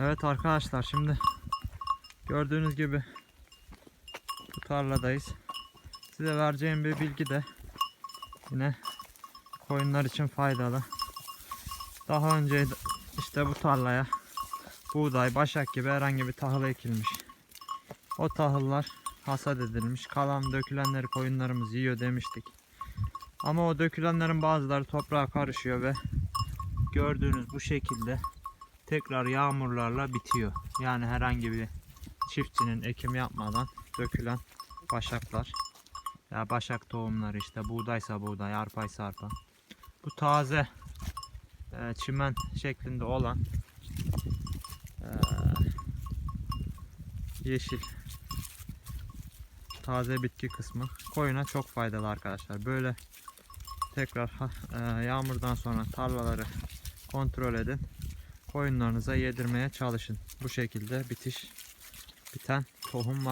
Evet arkadaşlar şimdi gördüğünüz gibi bu tarladayız. Size vereceğim bir bilgi de yine koyunlar için faydalı. Daha önce işte bu tarlaya buğday, başak gibi herhangi bir tahıl ekilmiş. O tahıllar hasat edilmiş. Kalan dökülenleri koyunlarımız yiyor demiştik. Ama o dökülenlerin bazıları toprağa karışıyor ve gördüğünüz bu şekilde tekrar yağmurlarla bitiyor. Yani herhangi bir çiftçinin ekim yapmadan dökülen başaklar ya başak tohumları işte buğdaysa buğday, arpaysa arpa. Bu taze e, çimen şeklinde olan e, yeşil taze bitki kısmı koyuna çok faydalı arkadaşlar. Böyle tekrar e, yağmurdan sonra tarlaları kontrol edin. Koyunlarınıza yedirmeye çalışın. Bu şekilde bitiş biten tohum var.